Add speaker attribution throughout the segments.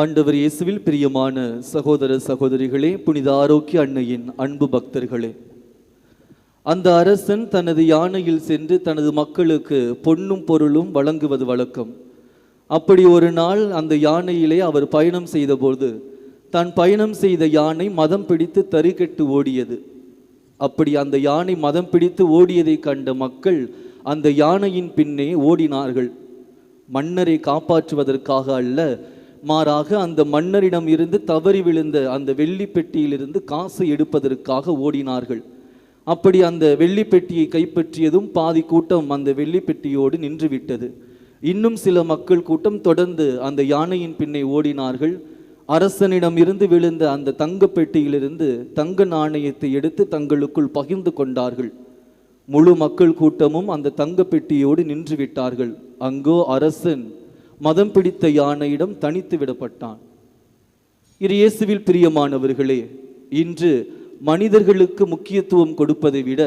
Speaker 1: ஆண்டவர் இயேசுவில் பிரியமான சகோதர சகோதரிகளே புனித ஆரோக்கிய அன்னையின் அன்பு பக்தர்களே. அந்த அரசன் தனது யானையில் சென்று தனது மக்களுக்கு பொன்னும் பொருளும் வழங்குவது வழக்கம். அப்படி ஒரு நாள் அந்த யானையிலே அவர் பயணம் செய்தபோது தான் பயணம் செய்த யானை மதம் பிடித்து தறிகெட்டு ஓடியது. அப்படி அந்த யானை மதம் பிடித்து ஓடியதை கண்ட மக்கள் அந்த யானையின் பின்னே ஓடினார்கள். மன்னரை காப்பாற்றுவதற்காக அல்ல மாறாக அந்த மன்னரிடம் இருந்து தவறி விழுந்த அந்த வெள்ளி பெட்டியிலிருந்து காசை எடுப்பதற்காக ஓடினார்கள். அப்படி அந்த வெள்ளி பெட்டியை கைப்பற்றியதும் பாதி கூட்டம் அந்த வெள்ளி பெட்டியோடு நின்றுவிட்டது. இன்னும் சில மக்கள் கூட்டம் தொடர்ந்து அந்த யானையின் பின்னே ஓடினார்கள். அரசனிடம் இருந்து விழுந்த அந்த தங்க பெட்டியிலிருந்து தங்க நாணயத்தை எடுத்து தங்களுக்குள் பகிர்ந்து கொண்டார்கள். முழு மக்கள் கூட்டமும் அந்த தங்க பெட்டியோடு நின்று விட்டார்கள் அங்கோ அரசன் மதம் பிடித்த யானையிடம் தனித்து விடப்பட்டான். இரு இயேசுவில் பிரியமானவர்களே இன்று மனிதர்களுக்கு முக்கியத்துவம் கொடுப்பதை விட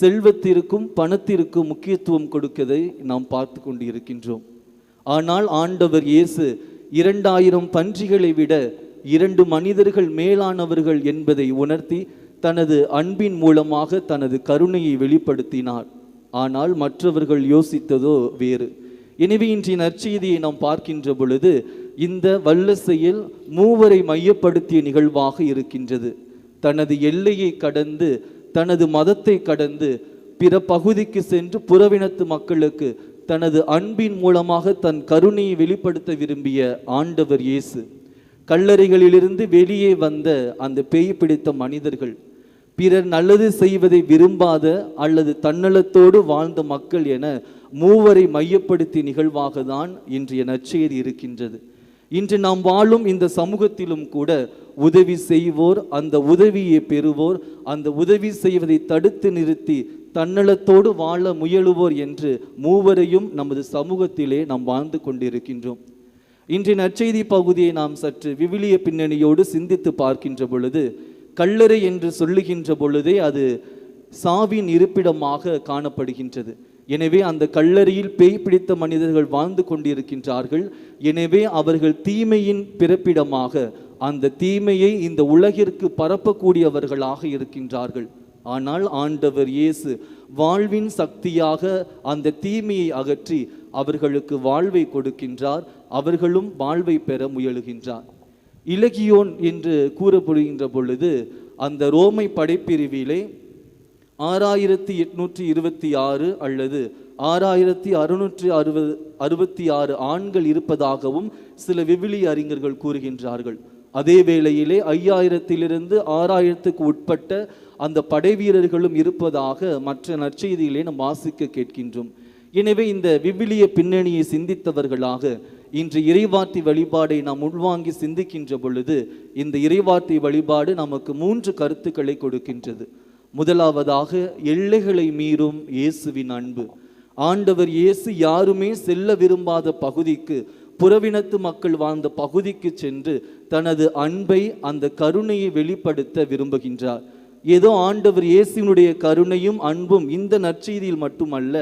Speaker 1: செல்வத்திற்கும் பணத்திற்கும் முக்கியத்துவம் கொடுக்கதை நாம் பார்த்து கொண்டு இருக்கின்றோம் ஆனால் ஆண்டவர் இயேசு இரண்டாயிரம் பன்றிகளை விட இரண்டு மனிதர்கள் மேலானவர்கள் என்பதை உணர்த்தி தனது அன்பின் மூலமாக தனது கருணையை வெளிப்படுத்தினார். ஆனால் மற்றவர்கள் யோசித்ததோ வேறு. எனவே இன்றைய நற்செய்தியை நாம் பார்க்கின்ற பொழுது இந்த வல்ல செயல் மூவரை மையப்படுத்திய நிகழ்வாக இருக்கின்றது. தனது எல்லையை கடந்து தனது மதத்தை கடந்து பிற பகுதிக்கு சென்று புறவினத்து மக்களுக்கு தனது அன்பின் மூலமாக தன் கருணையை வெளிப்படுத்த விரும்பிய ஆண்டவர் இயேசு. கல்லறைகளிலிருந்து வெளியே வந்த அந்த பேய் பிடித்த மனிதர்கள் பிறர் நல்லது செய்வதை விரும்பாத அல்லது தன்னலத்தோடு வாழ்ந்த மக்கள் என மூவரை மையப்படுத்தி நிகழ்வாக தான் இன்றைய நற்செய்தி இருக்கின்றது. இன்று நாம் வாழும் இந்த சமூகத்திலும் கூட உதவி செய்வோர் அந்த உதவியை பெறுவோர் அந்த உதவி செய்வதை தடுத்து நிறுத்தி தன்னலத்தோடு வாழ முயலுவோர் என்று மூவரையும் நமது சமூகத்திலே நாம் வாழ்ந்து கொண்டிருக்கின்றோம். இன்றைய நற்செய்தி பகுதியை நாம் சற்று விவிலிய பின்னணியோடு சிந்தித்து பார்க்கின்ற பொழுது கல்லறை என்று சொல்லுகின்ற பொழுதே அது சாவின் இருப்பிடமாக காணப்படுகின்றது. எனவே அந்த கல்லறையில் பேய் பிடித்த மனிதர்கள் வாழ்ந்து கொண்டிருக்கின்றார்கள். எனவே அவர்கள் தீமையின் பிறப்பிடமாக அந்த தீமையை இந்த உலகிற்கு பரப்பக்கூடியவர்களாக இருக்கின்றார்கள். ஆனால் ஆண்டவர் இயேசு வாழ்வின் சக்தியாக அந்த தீமையை அகற்றி அவர்களுக்கு வாழ்வை கொடுக்கின்றார். அவர்களும் வாழ்வை பெற முயலுகின்றார். இலகியோன் என்று கூறப்படுகின்ற பொழுது அந்த ரோமை படைப்பிரிவிலே ஆறாயிரத்தி எட்நூற்றி இருபத்தி ஆறு அல்லது ஆறாயிரத்தி அறுநூற்றி அறுபது அறுபத்தி ஆறு ஆண்கள் இருப்பதாகவும் சில விவிலி அறிஞர்கள் கூறுகின்றார்கள். அதே வேளையிலே ஐயாயிரத்திலிருந்து ஆறாயிரத்துக்கு உட்பட்ட அந்த படை வீரர்களும் இருப்பதாக மற்ற நற்செய்திகளை நாம் வாசிக்க கேட்கின்றோம். எனவே இந்த விவிலிய பின்னணியை சிந்தித்தவர்களாக இன்று இறைவார்த்தை வழிபாடை நாம் உள்வாங்கி சிந்திக்கின்ற பொழுது இந்த இறைவார்த்தை வழிபாடு நமக்கு மூன்று கருத்துக்களை கொடுக்கின்றது. முதலாவதாக எல்லைகளை மீறும் இயேசுவின் அன்பு. ஆண்டவர் இயேசு யாருமே செல்ல விரும்பாத பகுதிக்கு புறவினத்து மக்கள் வாழ்ந்த பகுதிக்கு சென்று தனது அன்பை அந்த கருணையை வெளிப்படுத்த விரும்புகின்றார். ஏதோ ஆண்டவர் இயேசுவினுடைய கருணையும் அன்பும் இந்த நற்செய்தியில் மட்டுமல்ல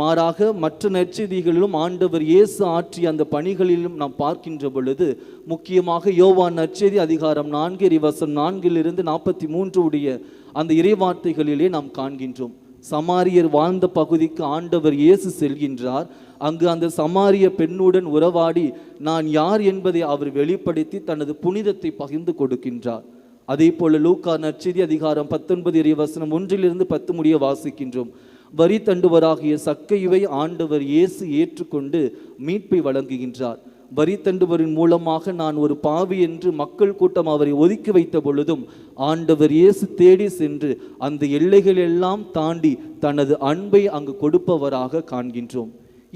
Speaker 1: மாறாக மற்ற நற்செய்திகளிலும் ஆண்டவர் இயேசு ஆற்றிய அந்த பணிகளிலும் நாம் பார்க்கின்ற பொழுது முக்கியமாக யோவான் நற்செய்தி அதிகாரம் நான்கு இறைவசம் நான்கிலிருந்து நாற்பத்தி மூன்று உடைய அந்த இறைவார்த்தைகளிலே நாம் காண்கின்றோம். சமாரியர் வாழ்ந்த பகுதிக்கு ஆண்டவர் இயேசு செல்கின்றார். அங்கு அந்த சமாரிய பெண்ணுடன் உறவாடி நான் யார் என்பதை அவர் வெளிப்படுத்தி தனது புனிதத்தை பகிர்ந்து கொடுக்கின்றார். அதே போல லூக்கா நற்செய்தி அதிகாரம் பத்தொன்பது இறைவசனம் ஒன்றிலிருந்து பத்து முடிய வாசிக்கின்றோம். வரி தண்டுவராகிய சக்கையுவை ஆண்டவர் இயேசு ஏற்றுக்கொண்டு மீட்பை வழங்குகின்றார். வரி தண்டுவரின் மூலமாக நான் ஒரு பாவி என்று மக்கள் கூட்டம் அவரை ஒதுக்கி வைத்த பொழுதும் ஆண்டவர் இயேசு தேடி சென்று அந்த எல்லைகள் எல்லாம் தாண்டி தனது அன்பை அங்கு கொடுப்பவராக காண்கின்றோம்.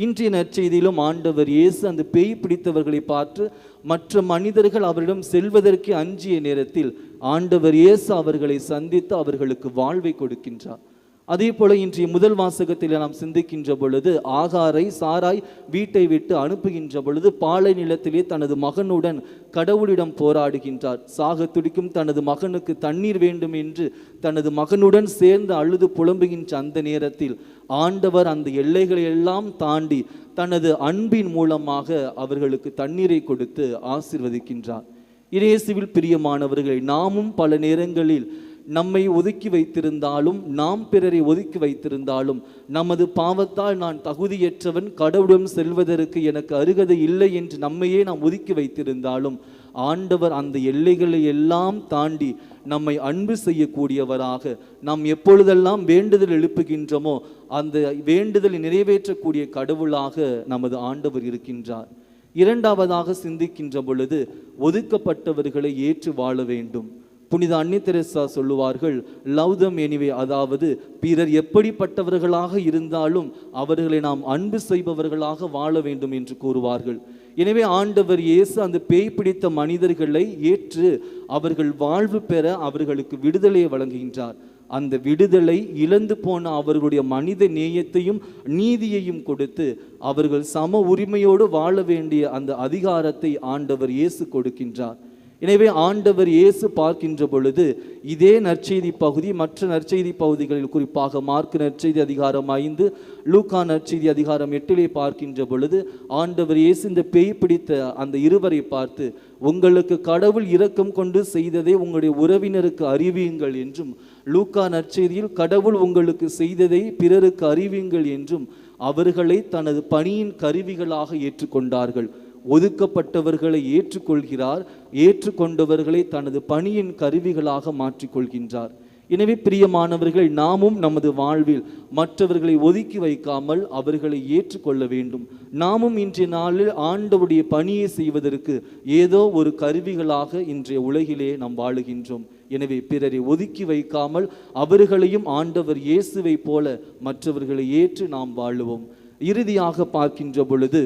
Speaker 1: இன்றைய நற்செய்தியிலும் ஆண்டவர் இயேசு அந்த பேய் பிடித்தவர்களை பார்த்து மற்ற மனிதர்கள் அவரிடம் செல்வதற்கு அஞ்சிய நேரத்தில் ஆண்டவர் இயேசு அவர்களை சந்தித்து அவர்களுக்கு வாழ்வை கொடுக்கின்றார். அதே போல இன்றைய முதல் வாசகத்தில் நாம் சிந்திக்கின்ற பொழுது ஆகாரை சாராய் வீட்டை விட்டு அனுப்புகின்ற பொழுது பாலை நிலத்திலே தனது மகனுடன் கடவுளிடம் போராடுகின்றார். சாக துடிக்கும் தனது மகனுக்கு தண்ணீர் வேண்டும் என்று தனது மகனுடன் சேர்ந்து அழுது புலம்புகின்ற அந்த நேரத்தில் ஆண்டவர் அந்த எல்லைகளை எல்லாம் தாண்டி தனது அன்பின் மூலமாக அவர்களுக்கு தண்ணீரை கொடுத்து ஆசிர்வதிக்கின்றார். இயேசுவில் பிரியமானவர்களை நாமும் பல நேரங்களில் நம்மை ஒதுக்கி வைத்திருந்தாலும் நாம் பிறரை ஒதுக்கி வைத்திருந்தாலும் நமது பாவத்தால் நான் தகுதியற்றவன் கடவுளிடம் செல்வதற்கு எனக்கு அருகதை இல்லை என்று நம்மையே நாம் ஒதுக்கி வைத்திருந்தாலும் ஆண்டவர் அந்த எல்லைகளை எல்லாம் தாண்டி நம்மை அன்பு செய்யக்கூடியவராக நாம் எப்பொழுதெல்லாம் வேண்டுதல் எழுப்புகின்றோமோ அந்த வேண்டுதலை நிறைவேற்றக்கூடிய கடவுளாக நமது ஆண்டவர் இருக்கின்றார். இரண்டாவதாக சிந்திக்கின்ற பொழுது ஒதுக்கப்பட்டவர்களை ஏற்று வாழ வேண்டும். புனித அன்னி தெரசா சொல்லுவார்கள் லவ் தம் எனிவே அதாவது பிறர் எப்படிப்பட்டவர்களாக இருந்தாலும் அவர்களை நாம் அன்பு செய்பவர்களாக வாழ வேண்டும் என்று கூறுவார்கள். எனவே ஆண்டவர் இயேசு அந்த பேய் பிடித்த மனிதர்களை ஏற்று அவர்கள் வாழ்வு பெற அவர்களுக்கு விடுதலையை வழங்குகின்றார். அந்த விடுதலை இழந்து போன அவர்களுடைய மனித நேயத்தையும் நீதியையும் கொடுத்து அவர்கள் சம உரிமையோடு வாழ வேண்டிய அந்த அதிகாரத்தை ஆண்டவர் இயேசு கொடுக்கின்றார். எனவே ஆண்டவர் இயேசு பார்க்கின்ற பொழுது இதே நற்செய்தி பகுதி மற்ற நற்செய்தி பகுதிகளில் குறிப்பாக மார்க் நற்செய்தி அதிகாரம் ஐந்து லூக்கா நற்செய்தி அதிகாரம் எட்டிலே பார்க்கின்ற பொழுது ஆண்டவர் இயேசு இந்த பேய் பிடித்த அந்த இருவரை பார்த்து உங்களுக்கு கடவுள் இரக்கம் கொண்டு செய்ததை உங்களுடைய உறவினருக்கு அறிவியுங்கள் என்றும் லூக்கா நற்செய்தியில் கடவுள் உங்களுக்கு செய்ததை பிறருக்கு அறிவியுங்கள் என்றும் அவர்களை தனது பணியின் கருவிகளாக ஏற்றுக்கொண்டார்கள். ஒதுக்கப்பட்டவர்களை ஏற்றுக்கொள்கிறார் ஏற்றுக்கொண்டவர்களை தனது பணியின் கருவிகளாக மாற்றிக்கொள்கின்றார். எனவே பிரியமானவர்கள் நாமும் நமது வாழ்வில் மற்றவர்களை ஒதுக்கி வைக்காமல் அவர்களை ஏற்றுக்கொள்ள வேண்டும். நாமும் இன்றைய நாளில் ஆண்டவருடைய பணியை செய்வதற்கு ஏதோ ஒரு கருவிகளாக இன்றைய உலகிலே நாம் வாழுகின்றோம். எனவே பிறரை ஒதுக்கி வைக்காமல் அவர்களையும் ஆண்டவர் இயேசுவை போல மற்றவர்களை ஏற்று நாம் வாழுவோம். இறுதியாக பார்க்கின்ற பொழுது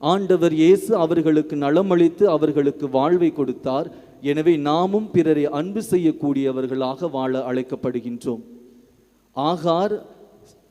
Speaker 1: ஆண்டவர் இயேசு அவர்களுக்கு நலமளித்து அவர்களுக்கு வாழ்வை கொடுத்தார். எனவே நாமும் பிறரை அன்பு செய்யக்கூடியவர்களாக வாழ அழைக்கப்படுகின்றோம். ஆகார்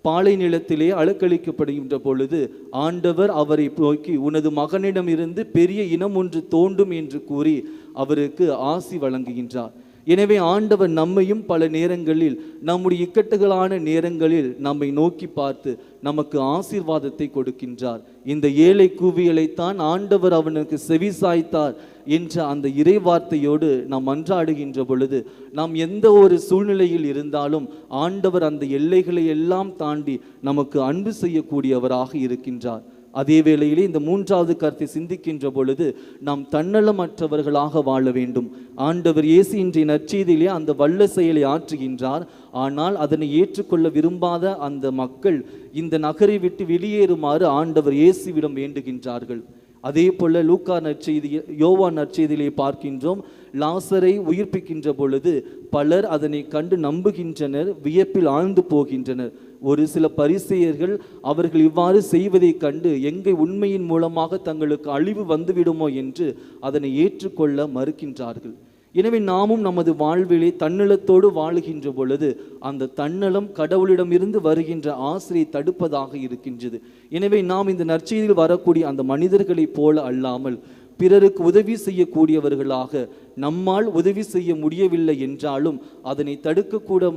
Speaker 1: பாலை நிலத்திலே அலக்களிக்கப்படுகின்ற பொழுது ஆண்டவர் அவரை நோக்கி உனது மகனிடமிருந்து பெரிய இனம் ஒன்று தோண்டும் என்று கூறி அவருக்கு ஆசி வழங்குகின்றார். எனவே ஆண்டவர் நம்மையும் பல நேரங்களில் நம்முடைய இக்கட்டுகளான நேரங்களில் நம்மை நோக்கி பார்த்து நமக்கு ஆசீர்வாதத்தை கொடுக்கின்றார். இந்த ஏழை கூவியலைத்தான் ஆண்டவர் அவனுக்கு செவி சாய்த்தார் என்ற அந்த இறைவார்த்தையோடு நாம் அன்றாடுகின்ற பொழுது நாம் எந்த ஒரு சூழ்நிலையில் இருந்தாலும் ஆண்டவர் அந்த எல்லைகளை எல்லாம் தாண்டி நமக்கு அன்பு செய்யக்கூடியவராக இருக்கின்றார். அதே வேளையிலே இந்த மூன்றாவது கருத்தை சிந்திக்கின்ற பொழுது நாம் தன்னலமற்றவர்களாக வாழ வேண்டும். ஆண்டவர் இயேசு இன்றைய நற்செய்தியிலே அந்த வல்ல செயலை ஆற்றுகின்றார். ஆனால் அதனை ஏற்றுக்கொள்ள விரும்பாத அந்த மக்கள் இந்த நகரை விட்டு வெளியேறுமாறு ஆண்டவர் இயேசுவிடம் வேண்டுகின்றார்கள். அதே போல லூக்கா நற்செய்தி யோவா நற்செய்தியிலே பார்க்கின்றோம். லாசரை உயிர்ப்பிக்கின்ற பொழுது பலர் அதனை கண்டு நம்புகின்றனர் வியப்பில் ஆழ்ந்து போகின்றனர். ஒரு சில பரிசெயர்கள் அவர்கள் இவ்வாறு செய்வதைக் கண்டு எங்கே உண்மையின் மூலமாக தங்களுக்கு அழிவு வந்துவிடுமோ என்று அதனை ஏற்றுக்கொள்ள மறுக்கின்றார்கள். எனவே நாமும் நமது வாழ்விலே தன்னலத்தோடு வாழுகின்ற பொழுது அந்த தன்னலம் கடவுளிடமிருந்து வருகின்ற ஆசிரியை தடுப்பதாக இருக்கின்றது. எனவே நாம் இந்த நற்செய்தியில் வரக்கூடிய அந்த மனிதர்களைப் போல அல்லாமல் பிறருக்கு உதவி செய்யக்கூடியவர்களாக நம்மால் உதவி செய்ய முடியவில்லை என்றாலும் அதனை தடுக்கக்கூட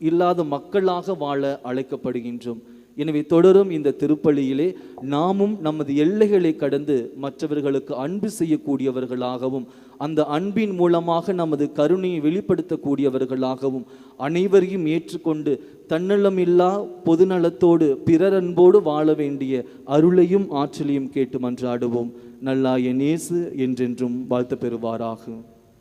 Speaker 1: இல்லாத மக்களாக வாழ அழைக்கப்படுகின்றோம். எனவே தொடரும் இந்த திருப்பலியிலே நாமும் நமது எல்லைகளை கடந்து மற்றவர்களுக்கு அன்பு செய்யக்கூடியவர்களாகவும் அந்த அன்பின் மூலமாக நமது கருணையை வெளிப்படுத்தக்கூடியவர்களாகவும் அனைவரையும் ஏற்றுக்கொண்டு தன்னலமில்லா பொதுநலத்தோடு பிறர் அன்போடு வாழ வேண்டிய அருளையும் ஆற்றலையும் கேட்டு மன்றாடுவோம். நல்லாய நேசு என்றென்றும் வாழ்த்து பெறுவாராகும்